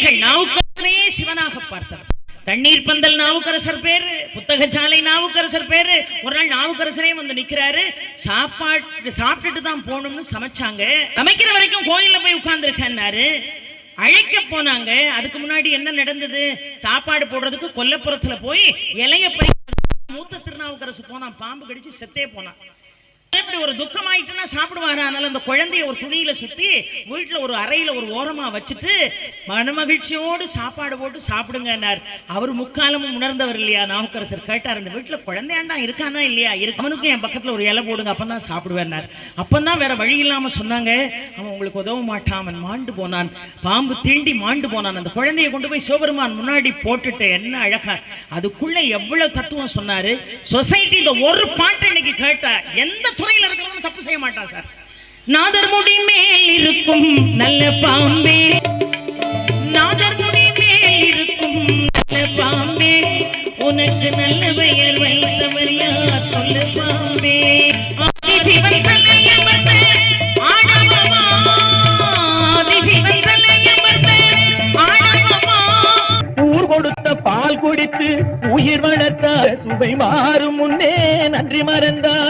தேவிகள் நாவுக்கரசரே சிவனாக பார்த்தார் தண்ணீர் பந்தல் நாவுக்கரசர் பேரு புத்தக சாலை நாவுக்கரசர் பேரு. ஒரு நாள் நாவுக்கரசரே வந்து நிக்கிறாரு. சாப்பாட்டு சாப்பிட்டுட்டு தான் போகணும்னு சமைச்சாங்க. சமைக்கிற வரைக்கும் கோயில்ல போய் உட்கார்ந்துருக்கேன்னாரு. அழைக்க போனாங்க. அதுக்கு முன்னாடி என்ன நடந்தது? சாப்பாடு போடுறதுக்கு கொல்லப்புறத்துல போய் இலைய பறி மூத்த திருநாவுக்கரசு போனான். பாம்பு கடிச்சு செத்தே போனான். இப்படி ஒரு துக்கம் ஆயிட்டுன்னா சாப்பிடுவாரு. அதனால அந்த குழந்தைய ஒரு துணியில சுத்தி வீட்டுல ஒரு அறையில ஒரு ஓரமா வச்சுட்டு மனமகிழ்ச்சியோடு சாப்பாடு போட்டு சாப்பிடுங்கன்னார். அவர் முக்காலமும் உணர்ந்தவர் இல்லையா? நாமக்கரசர் கேட்டார் அந்த வீட்டுல குழந்தையாண்டா இருக்கானா இல்லையா? இருக்கு. அவனுக்கும் என் பக்கத்துல ஒரு இலை போடுங்க அப்பதான் சாப்பிடுவேன்னார். அப்பதான் வேற வழி இல்லாம சொன்னாங்க. அவன் உங்களுக்கு உதவ மாட்டான். அவன் மாண்டு போனான். பாம்பு தீண்டி மாண்டு போனான். அந்த குழந்தையை கொண்டு போய் சிவபெருமான் முன்னாடி போட்டுட்டு என்ன அழகா. அதுக்குள்ள எவ்வளவு தத்துவம் சொன்னாரு. சொசைட்டில ஒரு பாட்டு இன்னைக்கு கேட்டா எந்த துறையில இருக்கிறவன் தப்பு செய்ய மாட்டான் சார். நாதர் முடி மேல் இருக்கும் நல்ல பாம்பே. நாதர் முடி மேல் இருக்கும் நல்ல பாம்பே. உனக்கு நல்ல பெயர் வைத்தவர் யார் சொல்ல பாம்பே. பால் குடித்து உயிர் வளர்த்த சுவை மாறும் முன்னே நன்றி மறந்தார்.